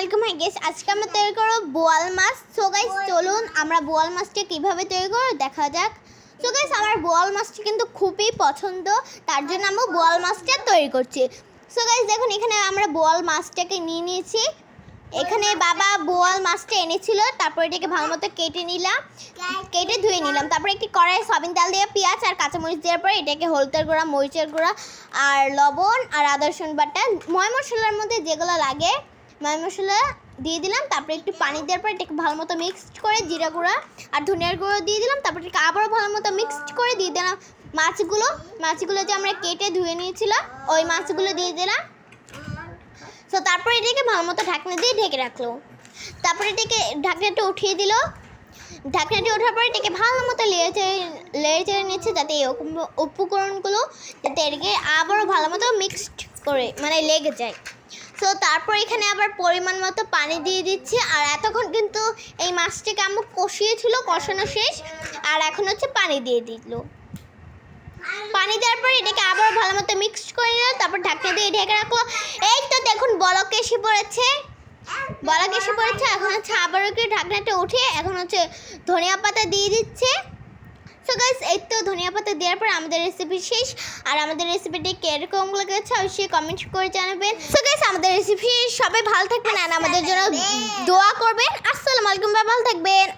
আলাইকুম high guess আজকে আমরা তৈরি করব বোয়াল মাছ। সো গাইস চলুন আমরা বোয়াল মাছটা কীভাবে তৈরি করব দেখা যাক। সো গাইস আমার বোয়াল মাছটা কিন্তু খুবই পছন্দ। তার জন্য আমরা বোয়াল মাছটা তৈরি করছি। সো গাইস দেখুন, এখানে আমরা বোয়াল মাছটাকে নিয়ে নিয়েছি। এখানে বাবা বোয়াল মাছটা এনেছিল, তারপর এটাকে ভালো মতো কেটে নিলাম। কেটে ধুয়ে নিলাম। তারপরে একটি কড়াই সয়াবিন তেল দিয়ে পেঁয়াজ আর কাঁচামরিচ দেওয়ার পরে এটাকে হলুদের গুঁড়া, মরিচের গুঁড়া আর লবণ আর আদা রসুন বাটা, ময় মশলার মধ্যে যেগুলো লাগে ময় মশলা দিয়ে দিলাম, তারপরে একটু পানি দেওয়ার পরে এটাকে ভালো মতো মিক্সড করে জিরা গুঁড়া আর ধনিয়ার গুঁড়ো দিয়ে দিলাম, তারপরে এটাকে আবারও ভালো মতো মিক্সড করে দিয়ে দিলাম মাছগুলো। মাছগুলো যে আমরা কেটে ধুয়ে নিয়েছিলাম, ওই মাছগুলো দিয়ে দিলাম। তো তারপরে এটাকে ভালো মতো ঢাকনা দিয়ে ঢেকে রাখল। তারপরে এটাকে ঢাকনাটা উঠিয়ে দিল। ঢাকনাটি ওঠার পরে এটাকে ভালো মতো লেড়ে চেড়ে লেড়ে চেড়ে নিচ্ছে যাতে এই উপকরণগুলো যাতে এটাকে আবারও ভালো মতো মিক্সড করে মানে লেগে যায়। তো তারপর এখানে আবার পরিমাণ মতো পানি দিয়ে দিচ্ছি। আর এতক্ষণ কিন্তু এই মাছটাকে আমার কষিয়েছিল, কষানো শেষ। আর এখন হচ্ছে পানি দিয়ে দিল। পানি দেওয়ার পর এটাকে আবার ভালো মতো মিক্স করে নিল তারপর ঢাকনা দিয়ে ঢেকে রাখল এই তো দেখুন, বলক এসে পড়েছে। বলক এসে পড়েছে, এখন হচ্ছে আবার একটু ঢাকনাটা উঠে এখন হচ্ছে ধনিয়া পাতা দিয়ে দিচ্ছে। ধনিয়া পাতা দেওয়ার পর আমাদের রেসিপি শেষ। আর আমাদের রেসিপিটি কীরকম লেগেছে অবশ্যই কমেন্ট করে জানাবেন। সো গাইস আমাদের রেসিপি সবাই ভালো থাকবেন আর আমাদের জন্য দোয়া করবেন। আসসালামু আলাইকুম ভালো থাকবেন।